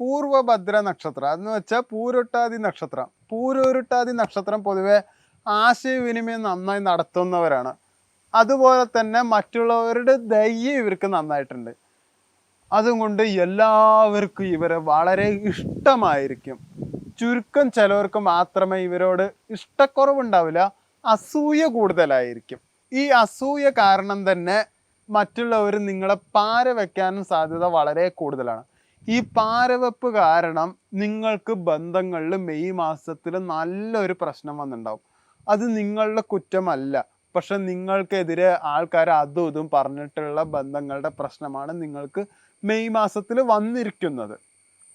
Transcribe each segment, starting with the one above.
പൂർവഭദ്ര നക്ഷത്രം. എന്ന് വെച്ചാൽ പൂരൊട്ടാതി നക്ഷത്രം. പൂരൊരുട്ടാതി നക്ഷത്രം പൊതുവെ ആശയവിനിമയം നന്നായി നടത്തുന്നവരാണ്. അതുപോലെ തന്നെ മറ്റുള്ളവരുടെ ദയ്യം ഇവർക്ക് നന്നായിട്ടുണ്ട്. അതുകൊണ്ട് എല്ലാവർക്കും ഇവരെ വളരെ ഇഷ്ടമായിരിക്കും. ചുരുക്കം ചിലവർക്ക് മാത്രമേ ഇവരോട് ഇഷ്ടക്കുറവുണ്ടാവില്ല അസൂയ കൂടുതലായിരിക്കും. ഈ അസൂയ കാരണം തന്നെ മറ്റുള്ളവർ നിങ്ങളെ പാര വെക്കാനും സാധ്യത വളരെ കൂടുതലാണ്. ഈ പാരവെപ്പ് കാരണം നിങ്ങൾക്ക് ബന്ധങ്ങളിൽ മെയ് മാസത്തിൽ നല്ലൊരു പ്രശ്നം വന്നിട്ടുണ്ടാവും. അത് നിങ്ങളുടെ കുറ്റമല്ല. പക്ഷെ നിങ്ങൾക്കെതിരെ ആൾക്കാർ അതും ഇതും പറഞ്ഞിട്ടുള്ള ബന്ധങ്ങളുടെ പ്രശ്നമാണ് നിങ്ങൾക്ക് മെയ് മാസത്തിൽ വന്നിരിക്കുന്നത്.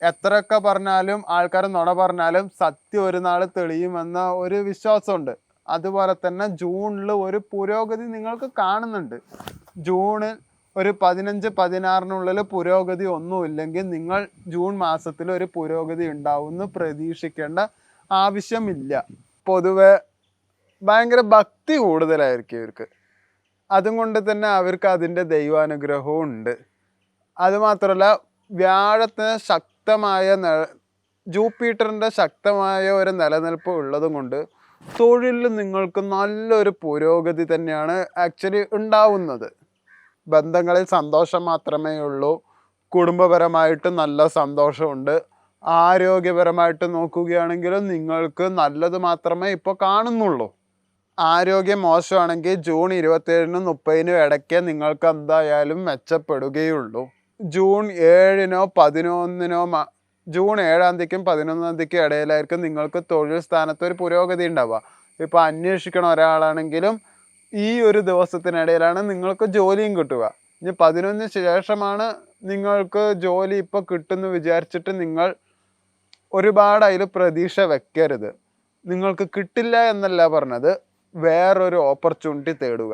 എത്രയൊക്കെ പറഞ്ഞാലും ആൾക്കാർ നുണ പറഞ്ഞാലും സത്യം ഒരു നാൾ തെളിയുമെന്ന ഒരു വിശ്വാസമുണ്ട്. അതുപോലെ തന്നെ ജൂണിൽ ഒരു പുരോഗതി നിങ്ങൾക്ക് കാണുന്നുണ്ട്. ജൂണിൽ ഒരു പതിനഞ്ച് പതിനാറിനുള്ളിൽ പുരോഗതി ഒന്നുമില്ലെങ്കിൽ നിങ്ങൾ ജൂൺ മാസത്തിൽ ഒരു പുരോഗതി ഉണ്ടാവുമെന്ന് പ്രതീക്ഷിക്കേണ്ട ആവശ്യമില്ല. പൊതുവെ ഭയങ്കര ഭക്തി കൂടുതലായിരിക്കും ഇവർക്ക്. അതും കൊണ്ട് തന്നെ അവർക്ക് അതിന്റെ ദൈവാനുഗ്രഹവും ഉണ്ട്. അതുമാത്രമല്ല വ്യാഴത്തിന് ശക്തമായ ജൂപ്പിറ്ററിന്റെ ശക്തമായ ഒരു നിലനിൽപ്പ് ഉള്ളതും കൊണ്ട് തൊഴിലിൽ നിങ്ങൾക്ക് നല്ലൊരു പുരോഗതി തന്നെയാണ് ആക്ച്വലി ഉണ്ടാവുന്നത്. ബന്ധങ്ങളിൽ സന്തോഷം മാത്രമേ ഉള്ളൂ. കുടുംബപരമായിട്ട് നല്ല സന്തോഷമുണ്ട്. ആരോഗ്യപരമായിട്ട് നോക്കുകയാണെങ്കിലും നിങ്ങൾക്ക് നല്ലത് മാത്രമേ ഇപ്പോൾ കാണുന്നുള്ളൂ. ആരോഗ്യം മോശമാണെങ്കിൽ ജൂൺ ഇരുപത്തേഴിനും മുപ്പതിനും ഇടയ്ക്ക് നിങ്ങൾക്ക് എന്തായാലും മെച്ചപ്പെടുകയുള്ളൂ. ജൂൺ ഏഴിനോ പതിനൊന്നിനോ ജൂൺ ഏഴാം തീയതിക്കും പതിനൊന്നാം തീയതിക്കും ഇടയിലായിരിക്കും നിങ്ങൾക്ക് തൊഴിൽ സ്ഥാനത്ത് ഒരു പുരോഗതി ഉണ്ടാവുക. ഇപ്പോൾ അന്വേഷിക്കണ ഒരാളാണെങ്കിലും ഈ ഒരു ദിവസത്തിനിടയിലാണ് നിങ്ങൾക്ക് ജോലിയും കിട്ടുക. ഇനി പതിനൊന്നിന് ശേഷമാണ് നിങ്ങൾക്ക് ജോലി ഇപ്പോൾ കിട്ടുമെന്ന് വിചാരിച്ചിട്ട് നിങ്ങൾ ഒരുപാട് അതിൽ പ്രതീക്ഷ വെക്കരുത്. നിങ്ങൾക്ക് കിട്ടില്ല എന്നല്ല പറഞ്ഞത്. വേറൊരു ഓപ്പർച്യൂണിറ്റി തേടുക.